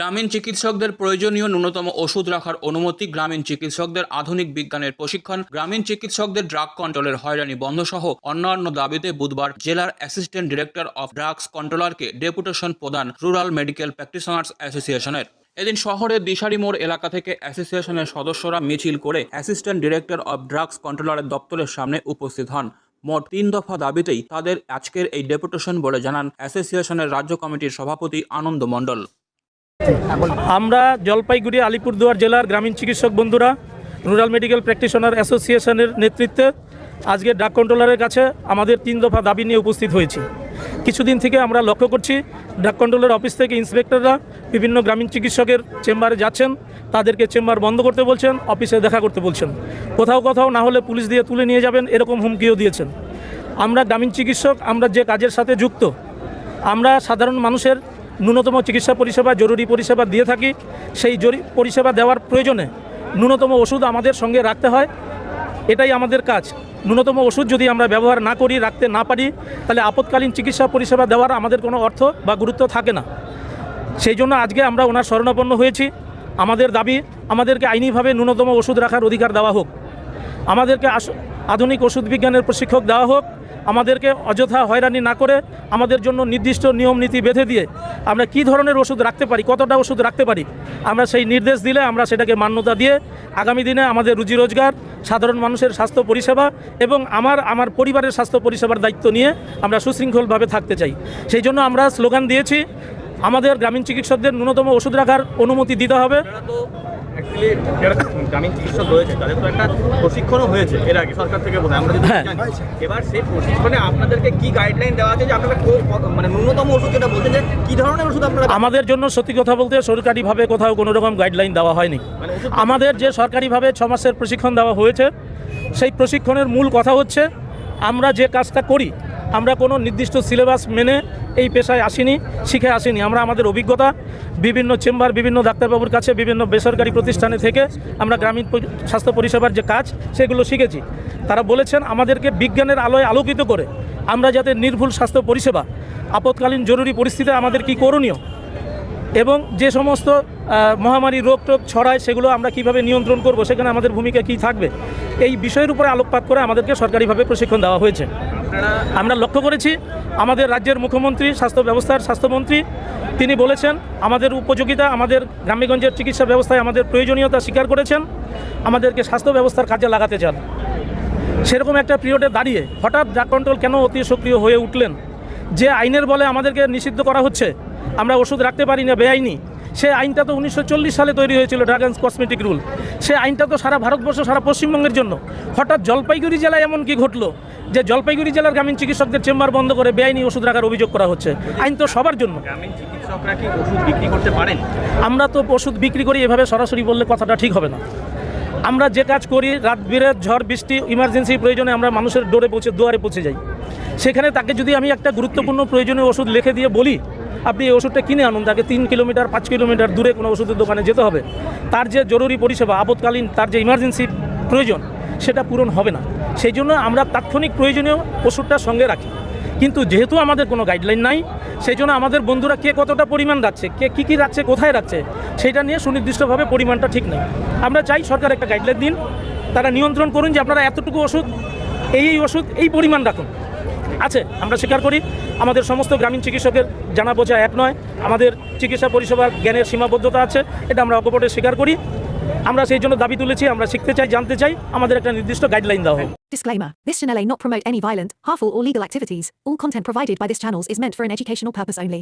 গ্রামীণ চিকিৎসকদের প্রয়োজনীয় ন্যূনতম ওষুধ রাখার অনুমতি, গ্রামীণ চিকিৎসকদের আধুনিক বিজ্ঞানের প্রশিক্ষণ, গ্রামীণ চিকিৎসকদের ড্রাগ কন্ট্রোলের হয়রানি বন্ধ সহ অন্যান্য দাবিতে বুধবার জেলার অ্যাসিস্ট্যান্ট ডিরেক্টর অফ ড্রাগস কন্ট্রোলারকে ডেপুটেশন প্রদান রুরাল মেডিকেল প্র্যাকটিশনার্স অ্যাসোসিয়েশনের। এদিন শহরের দিশারি মোড় এলাকা থেকে অ্যাসোসিয়েশনের সদস্যরা মিছিল করে অ্যাসিস্ট্যান্ট ডিরেক্টর অফ ড্রাগস কন্ট্রোলারের দপ্তরের সামনে উপস্থিত হন। মোট তিন দফা দাবিতেই তাদের আজকের এই ডেপুটেশন বলে জানান অ্যাসোসিয়েশনের রাজ্য কমিটির সভাপতি আনন্দ মণ্ডল। আমরা জলপাইগুড়ি, আলিপুরদুয়ার জেলার গ্রামীণ চিকিৎসক বন্ধুরা, রুরাল মেডিকেল প্র্যাকটিশনার অ্যাসোসিয়েশনের নেতৃত্বে আজকে ড্রাগ কন্ট্রোলারের কাছে আমাদের তিন দফা দাবি নিয়ে উপস্থিত হয়েছি। কিছুদিন থেকে আমরা লক্ষ্য করছি, ড্রাগ কন্ট্রোলের অফিস থেকে ইন্সপেক্টররা বিভিন্ন গ্রামীণ চিকিৎসকের চেম্বারে যাচ্ছেন, তাদেরকে চেম্বার বন্ধ করতে বলছেন, অফিসে দেখা করতে বলছেন। কোথাও কোথাও না হলে পুলিশ দিয়ে তুলে নিয়ে যাবেন, এরকম হুমকিও দিয়েছেন। আমরা গ্রামীণ চিকিৎসক, আমরা যে কাজের সাথে যুক্ত, আমরা সাধারণ মানুষের ন্যূনতম চিকিৎসা পরিষেবা, জরুরি পরিষেবা দিয়ে থাকি। সেই পরিষেবা দেওয়ার প্রয়োজনে ন্যূনতম ওষুধ আমাদের সঙ্গে রাখতে হয়। এটাই আমাদের কাজ। ন্যূনতম ওষুধ যদি আমরা ব্যবহার না করি, রাখতে না পারি, তাহলে আপৎকালীন চিকিৎসা পরিষেবা দেওয়ার আমাদের কোনো অর্থ বা গুরুত্ব থাকে না। সেই জন্য আজকে আমরা ওনার শরণাপন্ন হয়েছি। আমাদের দাবি, আমাদেরকে আইনিভাবে ন্যূনতম ওষুধ রাখার অধিকার দেওয়া হোক। আমাদেরকে আধুনিক ওষুধ বিজ্ঞানের প্রশিক্ষক দেওয়া হোক। আমাদেরকে অযথা হয়রানি না করে আমাদের জন্য নির্দিষ্ট নিয়ম, নীতি বেঁধে দিয়ে আমরা কি ধরনের ওষুধ রাখতে পারি, কতটা ওষুধ রাখতে পারি, আমরা সেই নির্দেশ দিলে আমরা সেটাকে মান্যতা দিয়ে আগামী দিনে আমাদের রুজি রোজগার, সাধারণ মানুষের স্বাস্থ্য পরিষেবা এবং আমার আমার পরিবারের স্বাস্থ্য পরিষেবার দায়িত্ব নিয়ে আমরা সুশৃঙ্খলভাবে থাকতে চাই। সেই জন্য আমরা স্লোগান দিয়েছি, আমাদের গ্রামীণ চিকিৎসকদের ন্যূনতম ওষুধ রাখার অনুমতি দিতে হবে। অ্যাকচুয়ালি যারা গ্রামীণ চিকিৎসক রয়েছে তাদের তো একটা প্রশিক্ষণও হয়েছে এর আগে সরকার থেকে বোধহয় আমরা যদি হ্যাঁ। এবার সেই প্রশিক্ষণে আপনাদেরকে কি গাইডলাইন দেওয়া আছে যে আপনারা মানে ন্যূনতম ওষুধ যেটা বলছেন যে কি ধরনের ওষুধ আপনারা আমাদের জন্য সত্যি কথা বলতে সরকারিভাবে কোথাও কোনো রকম গাইডলাইন দেওয়া হয়নি। মানে আমাদের যে সরকারিভাবে ছ মাসের প্রশিক্ষণ দেওয়া হয়েছে সেই প্রশিক্ষণের মূল কথা হচ্ছে আমরা যে কাজটা করি আমরা কোনো নির্দিষ্ট সিলেবাস মেনে এই পেশায় আসিনি, শিখে আসিনি। আমরা আমাদের অভিজ্ঞতা, বিভিন্ন চেম্বার, বিভিন্ন ডাক্তারবাবুর কাছে, বিভিন্ন বেসরকারি প্রতিষ্ঠানে থেকে আমরা গ্রামীণ স্বাস্থ্য পরিষেবার যে কাজ, সেগুলো শিখেছি। তারা বলেছেন, আমাদেরকে বিজ্ঞানের আলোয় আলোকিত করে আমরা যাতে নির্ভুল স্বাস্থ্য পরিষেবা, আপৎকালীন জরুরি পরিস্থিতি আমাদের কি করণীয় এবং যে সমস্ত মহামারী রোগ টোগ ছড়ায় সেগুলো আমরা কীভাবে নিয়ন্ত্রণ করব, সেখানে আমাদের ভূমিকা কি থাকবে, এই বিষয়ের উপরে আলোকপাত করে আমাদেরকে সরকারিভাবে প্রশিক্ষণ দেওয়া হয়েছে। আমরা লক্ষ্য করেছি, আমাদের রাজ্যের মুখ্যমন্ত্রী, স্বাস্থ্য ব্যবস্থার স্বাস্থ্যমন্ত্রী, তিনি বলেছেন, আমাদের উপযোগিতা, আমাদের গ্রামেগঞ্জের চিকিৎসা ব্যবস্থায় আমাদের প্রয়োজনীয়তা স্বীকার করেছেন, আমাদেরকে স্বাস্থ্য ব্যবস্থার কাজে লাগাতে চান। সেরকম একটা পিরিয়ডে দাঁড়িয়ে হঠাৎ ড্রাগ কন্ট্রোল কেন অতি সক্রিয় হয়ে উঠলেন? যে আইনের বলে আমাদেরকে নিষিদ্ধ করা হচ্ছে আমরা ওষুধ রাখতে পারি না বেআইনি। সে আইনটা তো উনিশশো চল্লিশ সালে তৈরি হয়েছিল ড্রাগ অ্যান্ড কসমেটিক রুল সে আইনটা তো সারা ভারতবর্ষ সারা পশ্চিমবঙ্গের জন্য। হঠাৎ জলপাইগুড়ি জেলায় এমন কি ঘটলো যে জলপাইগুড়ি জেলার গ্রামীণ চিকিৎসকদের চেম্বার বন্ধ করে বেআইনি ওষুধ রাখার অভিযোগ করা হচ্ছে? আইন তো সবার জন্য। আমরা তো ওষুধ বিক্রি করি এভাবে সরাসরি বললে কথাটা ঠিক হবে না। আমরা যে কাজ করি রাত বিরেত ঝড় বৃষ্টি ইমার্জেন্সি প্রয়োজনে আমরা মানুষের ডোরে পৌঁছে দুয়ারে পৌঁছে যাই। সেখানে তাকে যদি আমি একটা গুরুত্বপূর্ণ প্রয়োজনীয় ওষুধ লিখে দিয়ে বলি আপনি এই ওষুধটা কিনে আনুন তাকে তিন কিলোমিটার, পাঁচ কিলোমিটার দূরে কোনো ওষুধের দোকানে যেতে হবে, তার যে জরুরি পরিষেবা, আপৎকালীন তার যে ইমার্জেন্সি প্রয়োজন, সেটা পূরণ হবে না। সেই জন্য আমরা তাৎক্ষণিক প্রয়োজনীয় ওষুধটা সঙ্গে রাখি। কিন্তু যেহেতু আমাদের কোনো গাইডলাইন নাই, সেই জন্য আমাদের বন্ধুরা কে কতটা পরিমাণ রাখছে, কে কী কী রাখছে, কোথায় রাখছে, সেটা নিয়ে সুনির্দিষ্টভাবে পরিমাণটা ঠিক নেই। আমরা চাই সরকার একটা গাইডলাইন দিন, তারা নিয়ন্ত্রণ করুন যে আপনারা এতটুকু ওষুধ, এই এই ওষুধ, এই পরিমাণ রাখুন। আছে আমরা স্বীকার করি আমাদের সমস্ত গ্রামীণ চিকিৎসকের জানা বোঝা এক নয় আমাদের চিকিৎসা পরিষেবার জ্ঞানের সীমাবদ্ধতা আছে এটা আমরা অকপটে স্বীকার করি আমরা সেই জন্য দাবি তুলেছি আমরা শিখতে চাই জানতে চাই আমাদের একটা নির্দিষ্ট গাইডলাইন দেওয়া হোক Disclaimer This channel may not promote any violent, harmful, or legal activities. All content provided by this channel is meant for an educational purpose only.